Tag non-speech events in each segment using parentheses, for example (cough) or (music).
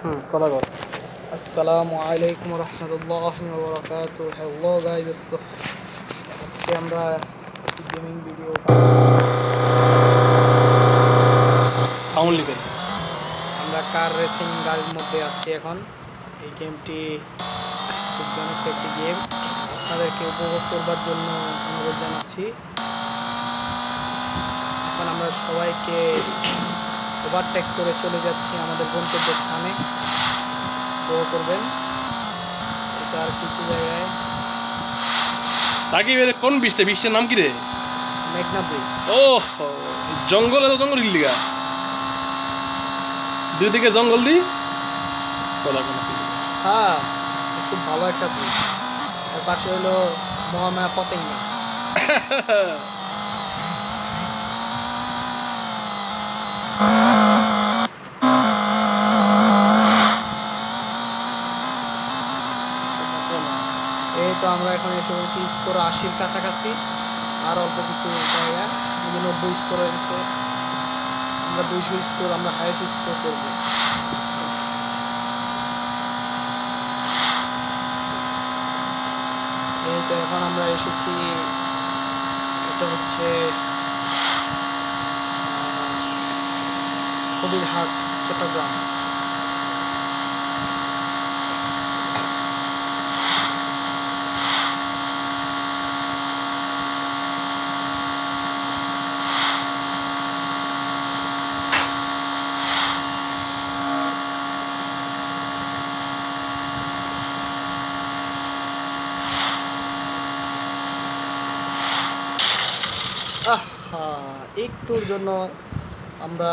আসসালামু আলাইকুম রহমতুল্লাহ বরকাত হ্যালো গাইজ আজকে আমরা গেমিং ভিডিও সাউন্ড লিখে আমরা কার রেসিং গাড়ির মধ্যে আছি এখন। এই গেমটি খুব জনপ্রিয় একটি গেম আপনাদেরকে উপভোগ করবার জন্য অনুরোধ জানাচ্ছি। এখন আমরা সবাইকে ওভারটেক করে চলে যাচ্ছি আমাদের গন্তব্য স্থানে। উপভোগ করবেন। আর কিছু জায়গায়। তাকে এবারে কোন বৃষ্টি বৃষ্টির নাম কি রে? মেঘনা ব্রিজ ও জঙ্গল এত জঙ্গল লিগা দুই দিকে জঙ্গল দি। কথা কোনো হ্যাঁ খুব ভালো একটা ব্রিজ তার পাশে হলো মহামায়া পতেঙ্গা। (laughs) এই তো আমরা এখন এসে বলছি স্কোর আশির কাছাকাছি। আর অল্প কিছু জায়গা যে নব্বই স্কোর হয়ে গেছে, আমরা দুইশো স্কোর, আমরা হাইয়েস্ট স্কোর করব। এই তো এখন আমরা এসেছি, এটা হচ্ছে কবিরহাট, চট্টগ্রাম। আহা, একটুর জন্য আমরা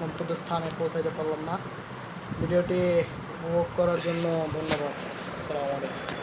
গন্তব্যস্থানে পৌঁছাইতে পারলাম না। ভিডিওটি উপভোগ করার জন্য ধন্যবাদ। আসসালামু আলাইকুম।